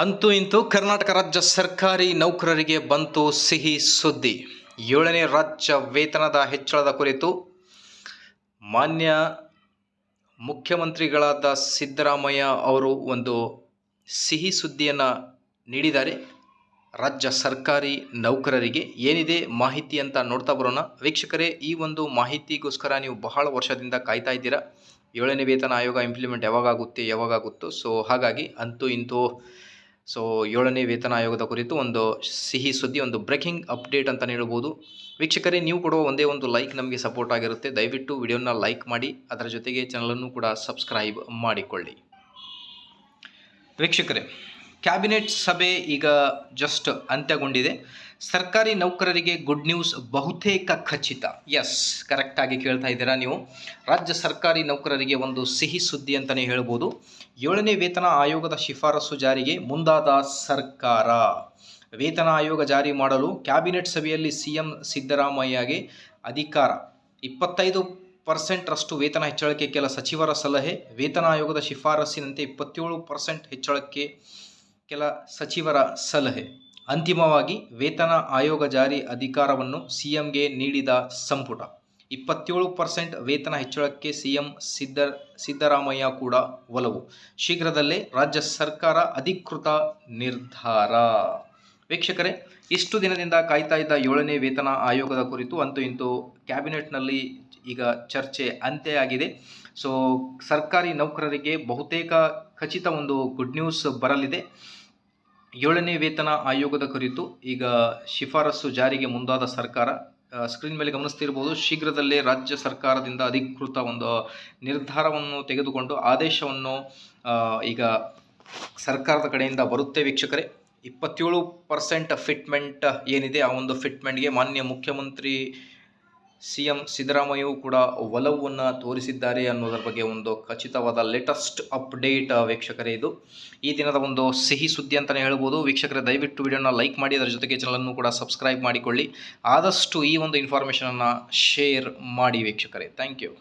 ಅಂತೂ ಇಂತೂ ಕರ್ನಾಟಕ ರಾಜ್ಯ ಸರ್ಕಾರಿ ನೌಕರರಿಗೆ ಬಂತು ಸಿಹಿ ಸುದ್ದಿ. ಏಳನೇ ರಾಜ್ಯ ವೇತನದ ಹೆಚ್ಚಳದ ಕುರಿತು ಮಾನ್ಯ ಮುಖ್ಯಮಂತ್ರಿಗಳಾದ ಸಿದ್ದರಾಮಯ್ಯ ಅವರು ಒಂದು ಸಿಹಿ ಸುದ್ದಿಯನ್ನು ನೀಡಿದ್ದಾರೆ. ರಾಜ್ಯ ಸರ್ಕಾರಿ ನೌಕರರಿಗೆ ಏನಿದೆ ಮಾಹಿತಿ ಅಂತ ನೋಡ್ತಾ ಬರೋಣ. ವೀಕ್ಷಕರೇ, ಈ ಒಂದು ಮಾಹಿತಿಗೋಸ್ಕರ ನೀವು ಬಹಳ ವರ್ಷದಿಂದ ಕಾಯ್ತಾ ಇದ್ದೀರಾ. ಏಳನೇ ವೇತನ ಆಯೋಗ ಇಂಪ್ಲಿಮೆಂಟ್ ಯಾವಾಗಾಗುತ್ತೆ, ಯಾವಾಗಾಗುತ್ತೋ ಸೊ ಹಾಗಾಗಿ ಅಂತೂ ಇಂತೂ ಸೊ ಏಳನೇ ವೇತನ ಆಯೋಗದ ಕುರಿತು ಒಂದು ಸಿಹಿ ಸುದ್ದಿ, ಒಂದು ಬ್ರೇಕಿಂಗ್ ಅಪ್ಡೇಟ್ ಅಂತಲೇ ಹೇಳ್ಬೋದು. ವೀಕ್ಷಕರೇ, ನೀವು ಕೊಡುವ ಒಂದೇ ಒಂದು ಲೈಕ್ ನಮಗೆ ಸಪೋರ್ಟ್ ಆಗಿರುತ್ತೆ. ದಯವಿಟ್ಟು ವಿಡಿಯೋನ ಲೈಕ್ ಮಾಡಿ, ಅದರ ಜೊತೆಗೆ ಚಾನಲನ್ನು ಕೂಡ ಸಬ್ಸ್ಕ್ರೈಬ್ ಮಾಡಿಕೊಳ್ಳಿ. ವೀಕ್ಷಕರೇ ಕ್ಯಾಬಿನೆಟ್ ಸಭೆ ಈಗ ಜಸ್ಟ್ ಅಂತ್ಯಗೊಂಡಿದೆ. ಸರ್ಕಾರಿ ನೌಕರರಿಗೆ ಗುಡ್ ನ್ಯೂಸ್ ಬಹುತೇಕ ಖಚಿತ. ಎಸ್ ಕರೆಕ್ಟಾಗಿ ಕೇಳ್ತಾ ಇದ್ದೀರಾ ನೀವು. ರಾಜ್ಯ ಸರ್ಕಾರಿ ನೌಕರರಿಗೆ ಒಂದು ಸಿಹಿ ಸುದ್ದಿ ಅಂತಲೇ ಹೇಳ್ಬೋದು. ಏಳನೇ ವೇತನ ಆಯೋಗದ ಶಿಫಾರಸು ಜಾರಿಗೆ ಮುಂದಾದ ಸರ್ಕಾರ. ವೇತನ ಆಯೋಗ ಜಾರಿ ಮಾಡಲು ಕ್ಯಾಬಿನೆಟ್ ಸಭೆಯಲ್ಲಿ ಸಿಎಂ ಸಿದ್ದರಾಮಯ್ಯಗೆ ಅಧಿಕಾರ. ಇಪ್ಪತ್ತೈದು ಪರ್ಸೆಂಟ್ರಷ್ಟು ವೇತನ ಹೆಚ್ಚಳಕ್ಕೆ ಕೆಲ ಸಚಿವರ ಸಲಹೆ. ವೇತನ ಆಯೋಗದ ಶಿಫಾರಸ್ಸಿನಂತೆ ಇಪ್ಪತ್ತೇಳು ಪರ್ಸೆಂಟ್ ಹೆಚ್ಚಳಕ್ಕೆ ಕೆಲ ಸಚಿವರ ಸಲಹೆ. ಅಂತಿಮವಾಗಿ ವೇತನ ಆಯೋಗ ಜಾರಿ ಅಧಿಕಾರವನ್ನು ಸಿಎಂಗೆ ನೀಡಿದ ಸಂಪುಟ. ಇಪ್ಪತ್ತೇಳು ಪರ್ಸೆಂಟ್ ವೇತನ ಹೆಚ್ಚಳಕ್ಕೆ ಸಿಎಂ ಸಿದ್ದ, ಸಿದ್ದರಾಮಯ್ಯ ಕೂಡ ಒಲವು. ಶೀಘ್ರದಲ್ಲೇ ರಾಜ್ಯ ಸರ್ಕಾರ ಅಧಿಕೃತ ನಿರ್ಧಾರ. ವೀಕ್ಷಕರೇ, ಇಷ್ಟು ದಿನದಿಂದ ಕಾಯ್ತಾ ಇದ್ದ ಏಳನೇ ವೇತನ ಆಯೋಗದ ಕುರಿತು ಅಂತೂ ಇಂತೂ ಕ್ಯಾಬಿನೆಟ್ನಲ್ಲಿ ಈಗ ಚರ್ಚೆ ಅಂತ್ಯ ಆಗಿದೆ. ಸೊ, ಸರ್ಕಾರಿ ನೌಕರರಿಗೆ ಬಹುತೇಕ ಖಚಿತ ಒಂದು ಗುಡ್ ನ್ಯೂಸ್ ಬರಲಿದೆ. ಏಳನೇ ವೇತನ ಆಯೋಗದ ಕುರಿತು ಈಗ ಶಿಫಾರಸು ಜಾರಿಗೆ ಮುಂದಾದ ಸರ್ಕಾರ ಸ್ಕ್ರೀನ್ ಮೇಲೆ ಗಮನಿಸ್ತಿರ್ಬೋದು, ಶೀಘ್ರದಲ್ಲೇ ರಾಜ್ಯ ಸರ್ಕಾರದಿಂದ ಅಧಿಕೃತ ಒಂದು ನಿರ್ಧಾರವನ್ನು ತೆಗೆದುಕೊಂಡು ಆದೇಶವನ್ನು ಈಗ ಸರ್ಕಾರದ ಕಡೆಯಿಂದ ಬರುತ್ತೆ ವೀಕ್ಷಕರೇ. ಇಪ್ಪತ್ತೇಳು ಪರ್ಸೆಂಟ್ ಫಿಟ್ಮೆಂಟ್ ಏನಿದೆ, ಆ ಒಂದು ಫಿಟ್ಮೆಂಟ್ಗೆ ಮಾನ್ಯ ಮುಖ್ಯಮಂತ್ರಿ ಸಿ ಎಂ ಸಿದ್ದರಾಮಯ್ಯವು ಕೂಡ ಒಲವನ್ನು ತೋರಿಸಿದ್ದಾರೆ ಅನ್ನೋದರ ಬಗ್ಗೆ ಒಂದು ಖಚಿತವಾದ ಲೇಟೆಸ್ಟ್ ಅಪ್ಡೇಟ್ ವೀಕ್ಷಕರೇ ಇದು. ಈ ದಿನದ ಒಂದು ಸಿಹಿ ಸುದ್ದಿ ಅಂತಲೇ ಹೇಳ್ಬೋದು. ವೀಕ್ಷಕರೇ, ದಯವಿಟ್ಟು ವಿಡಿಯೋನ ಲೈಕ್ ಮಾಡಿ, ಅದರ ಜೊತೆಗೆ ಚಾನಲನ್ನು ಕೂಡ ಸಬ್ಸ್ಕ್ರೈಬ್ ಮಾಡಿಕೊಳ್ಳಿ. ಆದಷ್ಟು ಈ ಒಂದು ಇನ್ಫಾರ್ಮೇಷನನ್ನು ಶೇರ್ ಮಾಡಿ ವೀಕ್ಷಕರೇ. Thank you